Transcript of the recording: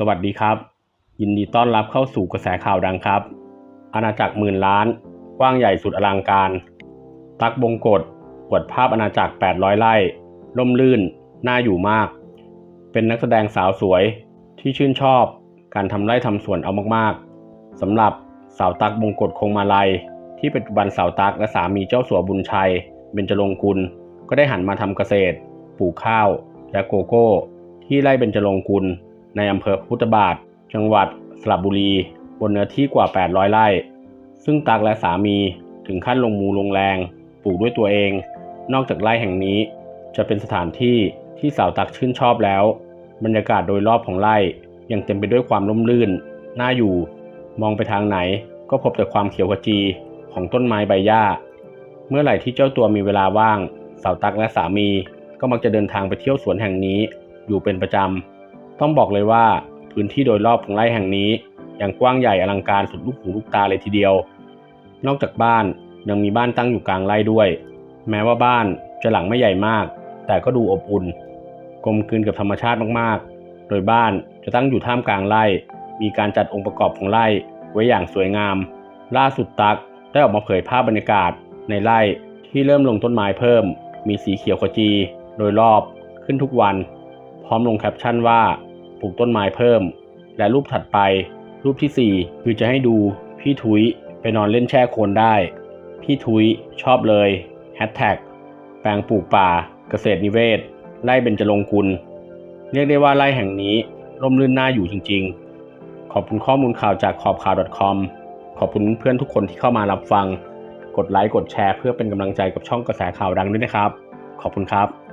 สวัสดีครับ ยินดีต้อนรับเข้าสู่กระแสข่าวดังครับ อาณาจักรหมื่นล้าน กว้างใหญ่สุดอลังการ ตักบงกฎอวดภาพอาณาจักร 800 ไร่ร่มรื่น น่าอยู่มาก เป็นนักแสดงสาวสวยที่ชื่นชอบ การทำไร่ทำสวนเอามากๆสำหรับสาวตักบงกฎคงมาลัย ที่ปัจจุบันสาวตักและสามีเจ้าสัวบุญชัย เบญจรงกุล ก็ได้หันมาทำเกษตร ปลูกข้าว และโกโก้ ที่ไร่เบญจรงกุล ในอำเภอพุทธบาท จังหวัดสระบุรี บนเนื้อที่กว่า 800 ไร่ ซึ่งตักและสามีถึงขั้นลงมูลงแรงปลูกด้วยตัวเอง นอกจากไร่แห่งนี้ จะเป็นสถานที่ที่สาวตักชื่นชอบแล้ว บรรยากาศโดยรอบของไร่ยังเต็มไปด้วยความร่มรื่น น่าอยู่ มองไปทางไหนก็พบแต่ความเขียวขจีของต้นไม้ใบหญ้า เมื่อไหร่ที่เจ้าตัวมีเวลาว่าง สาวตักและสามีก็มักจะเดินทางไปเที่ยวสวนแห่งนี้อยู่เป็นประจำ ต้องบอกเลยว่าพื้นที่โดยรอบของไร่แห่งนี้ยังกว้างใหญ่อลังการสุดลูกหูลูกตาเลยทีเดียว นอกจากบ้านยังมีบ้านตั้งอยู่กลางไร่ด้วย แม้ว่าบ้านจะหลังไม่ใหญ่มาก แต่ก็ดูอบอุ่น กลมกลืนกับธรรมชาติมากๆ โดยบ้านจะตั้งอยู่ท่ามกลางไร่ มีการจัดองค์ประกอบของไร่ไว้อย่างสวยงาม ล่าสุดตักได้ออกมาเผยภาพบรรยากาศในไร่ที่เริ่มลงต้นไม้เพิ่ม มีสีเขียวขจี โดยรอบขึ้นทุกวัน พร้อมลงแคปชั่นว่า ปลูกต้นไม้เพิ่ม และรูปถัดไป รูปทีสี่ 4 คือจะให้ดูพี่ทุยไปนอนเล่นแช่โคลนได้ พี่ทุยชอบเลยแฮชแท็กแปลงปลูกป่า เกษตรนิเวศ ไร่เบญจรงกุล เรียกได้ว่าไร่แห่งนี้ร่มรื่นน่าอยู่จริง ๆ ขอบคุณข้อมูลข่าวจากขอบข่าว .com ขอบคุณเพื่อนทุกคนที่เข้ามารับฟัง กดไลค์ กดแชร์เพื่อเป็นกำลังใจกับช่องกระแสข่าวดังด้วยนะครับ ขอบคุณครับ